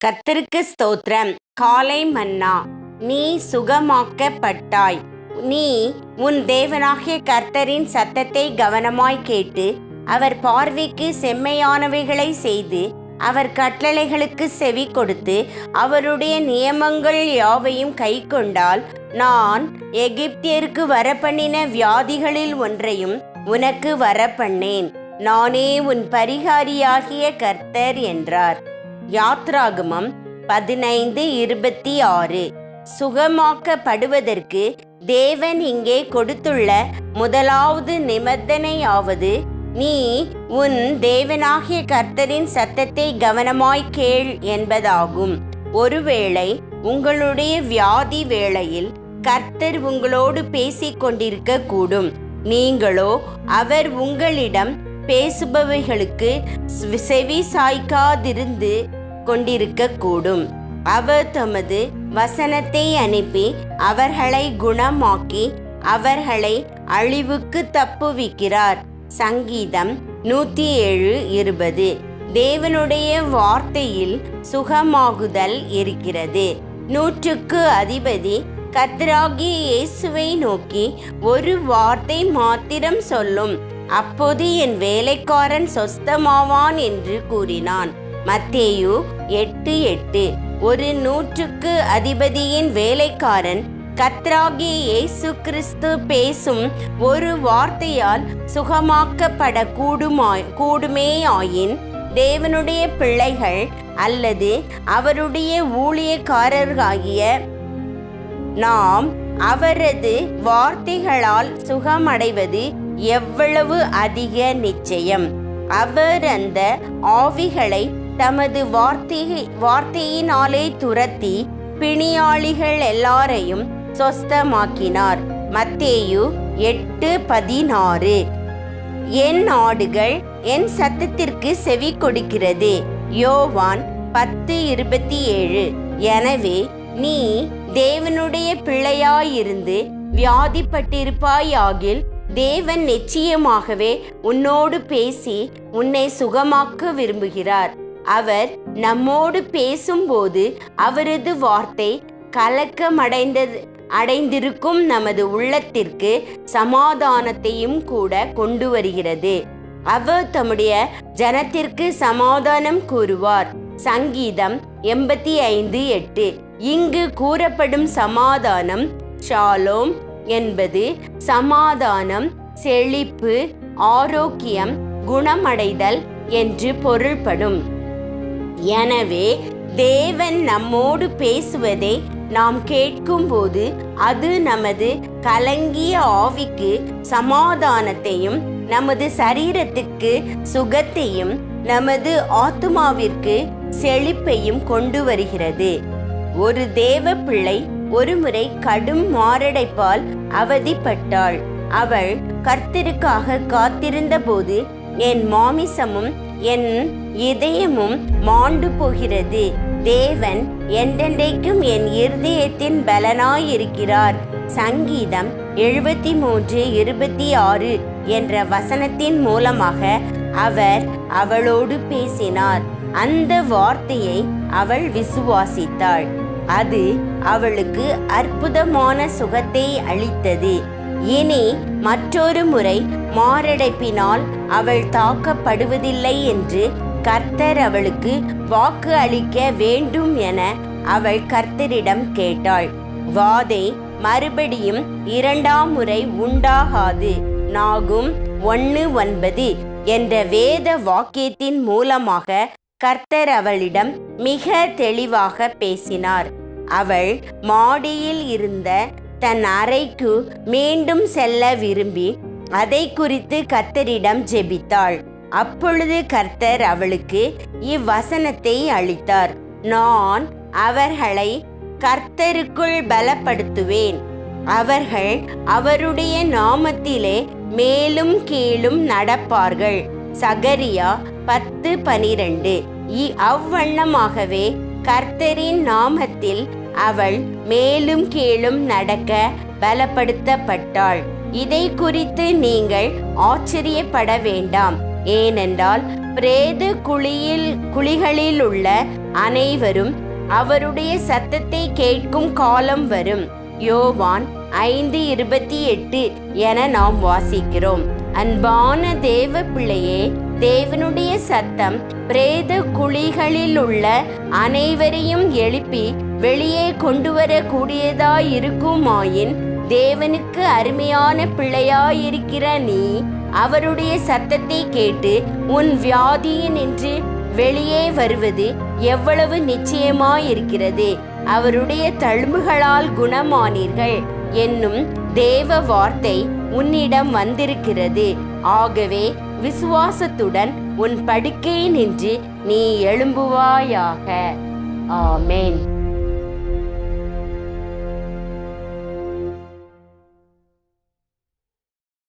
கர்த்தருக்கு ஸ்தோத்திரம். காலை மன்னா நீ சுகமாக்கப்பட்டாய். நீ உன் தேவனாகிய கர்த்தரின் சத்தத்தை கவனமாய் கேட்டு அவர் பார்வைக்கு செம்மையானவைகளை செய்து அவர் கட்டளைகளுக்கு செவி கொடுத்து அவருடைய நியமங்கள் யாவையும் கைக்கொண்டால் நான் எகிப்தியருக்கு வரப்பண்ணின வியாதிகளில் ஒன்றையும் உனக்கு வரப்பண்ணேன். நானே உன் பரிகாரியாகிய கர்த்தர் என்றார். யாத்ராகமம் பதினைந்து இருபத்தி ஆறு. சுகமாக்கப்படுவதற்கு தேவன் இங்கே கொடுத்துள்ள முதலாவது நிபந்தனையாவது நீ உன் தேவனாகிய கர்த்தரின் சத்தத்தை கவனமாய் கேள் என்பதாகும். ஒருவேளை உங்களுடைய வியாதி வேளையில் கர்த்தர் உங்களோடு பேசிக் கொண்டிருக்க கூடும் நீங்களோ அவர் உங்களிடம் பேசுபவைகளுக்கு செவி சாய்க்காதிருந்து கொண்டிருக்க கூடும் அவர் தமது வசனத்தை அனுப்பி அவர்களை குணமாக்கி அவர்களை அழிவுக்கு தப்புவிக்கிறார். சங்கீதம் நூற்றி ஏழு இருபது. தேவனுடைய வார்த்தையில் சுகமாகுதல் இருக்கிறது. நூற்றுக்கு அதிபதி கத்ராகி இயேசுவை நோக்கி ஒரு வார்த்தை மாத்திரம் சொல்லும். அப்போது என் வேலைக்காரன் சொஸ்தமாவான் என்று கூறினான். மத்தேயு எட்டு எட்டு. ஒரு நூற்றுக்கு அதிபதியின் வேலைக்காரன் கத்ராகி இயேசு கிறிஸ்து பேசும் ஒரு வார்த்தையால் சுகமாக்கப்பட கூடுமாய் கூடுமேயாயின் தேவனுடைய பிள்ளைகள் அல்லது அவருடைய ஊழியக்காரர்களாகிய நாம் அவரது வார்த்தைகளால் சுகமடைவது எவ்வளவு அதிக நிச்சயம்? அவர் அந்த ஆவிகளை தமது வார்த்தை வார்த்தையினாலே துரத்தி பிணியாளிகள் எல்லாரையும் சொஸ்தமாக்கினார். மத்தேயு எட்டு பதினாறு. என் ஆடுகள் என் சத்தத்திற்கு செவி கொடுக்கிறது. யோவான் பத்து இருபத்தி ஏழு. எனவே நீ தேவனுடைய பிள்ளையாயிருந்து வியாதிப்பட்டிருப்பாயாகில் தேவன் நிச்சயமாகவே உன்னோடு பேசி உன்னை சுகமாக்க விரும்புகிறார். அவர் நம்மோடு பேசும்போது அவரது வார்த்தை கலக்கமடைந்தது அடைந்திருக்கும் நமது உள்ளத்திற்கு சமாதானத்தையும் கூட கொண்டு வருகிறது. அவர் தம்முடைய ஜனத்திற்கு சமாதானம் கூறுவார். சங்கீதம் எண்பத்தி ஐந்து எட்டு. இங்கு கூறப்படும் சமாதானம் ஷாலோம் என்பது சமாதானம் செழிப்பு ஆரோக்கியம் குணமடைதல் என்று பொருள்படும். எனவே தேவன் நம்மோடு பேசுவதை நாம் கேட்கும்போது அது நமது கலங்கிய ஆவிக்கு சமாதானத்தையும் நமது சரீரத்துக்கு சுகத்தையும் நமது ஆத்துமாவிற்கு செழிப்பையும் கொண்டு வருகிறது. ஒரு தேவ பிள்ளை ஒருமுறை கடும் மாரடைப்பால் அவதிப்பட்டாள். அவள் கர்த்தருக்காக காத்திருந்த போது என் மாமிசமும் என் இதயமும் மாண்டு போகிறது. தேவன் என்றென்றைக்கும் என் இருதயத்தின் பலனாயிருக்கிறார். சங்கீதம் எழுபத்தி மூன்று இருபத்தி ஆறு என்ற வசனத்தின் மூலமாக அவர் அவளோடு பேசினார். அந்த வார்த்தையை அவள் விசுவாசித்தாள். அது அவளுக்கு அற்புதமான சுகத்தை அளித்தது. இனி மற்றொரு முறை மாரடைப்பினால் அவள் தாக்கப்படுவதில்லை என்று கர்த்தர் அவளுக்கு வாக்கு அளிக்க வேண்டும் என அவள் கர்த்தரிடம் கேட்டாள். வாதை மறுபடியும் இரண்டாம் முறை உண்டாகாது. நாகும் ஒன்று ஒன்பது என்ற வேத வாக்கியத்தின் மூலமாக கர்த்தர் அவளிடம் மிக தெளிவாக பேசினார். அவள் மாடியில் இருந்த தன் அறைக்கு மீண்டும் செல்ல விரும்பி அதை குறித்து கர்த்தரிடம் ஜெபித்தாள். அப்பொழுது கர்த்தர் அவளுக்கு இவ்வசனத்தை அளித்தார். நான் அவர்களை கர்த்தருக்குள் பலப்படுத்துவேன். அவர்கள் அவருடைய நாமத்திலே மேலும் கீழும் நடப்பார்கள். சகரியா பத்து பனிரெண்டு. அவ்வண்ணமாகவே கர்த்தரின் நாமத்தில் அவள் மேலும் கீழும் நடக்க பலப்படுத்தப்பட்டாள். இதை குறித்து நீங்கள் ஆச்சரியப்பட வேண்டாம். ஏனென்றால் பிரேத குழியில் குழிகளில் உள்ள அனைவரும் அவருடைய சத்தத்தை கேட்கும் காலம் வரும். யோவான் ஐந்து இருபத்தி எட்டு என நாம் வாசிக்கிறோம். அன்பான தேவ பிள்ளையே தேவனுடைய சத்தம் பிரேத குழிகளில் உள்ள அனைவரையும் எழுப்பி வெளியே கொண்டு வரக்கூடியதாயிருக்குமாயின் தேவனுக்கு அருமையான பிள்ளையாயிருக்கிற நீ அவருடைய சத்தத்தை கேட்டு உன் வியாதியினின்று வெளியே வருவது எவ்வளவு நிச்சயமாயிருக்கிறது. அவருடைய தழும்புகளால் குணமானீர்கள். என்னும் தேவ வார்த்தை உன்னிடம் வந்திருக்கிறது. ஆகவே விசுவாசத்துடன் உன் படுக்கையை நின்று நீ எழும்புவாயாக. ஆமேன்.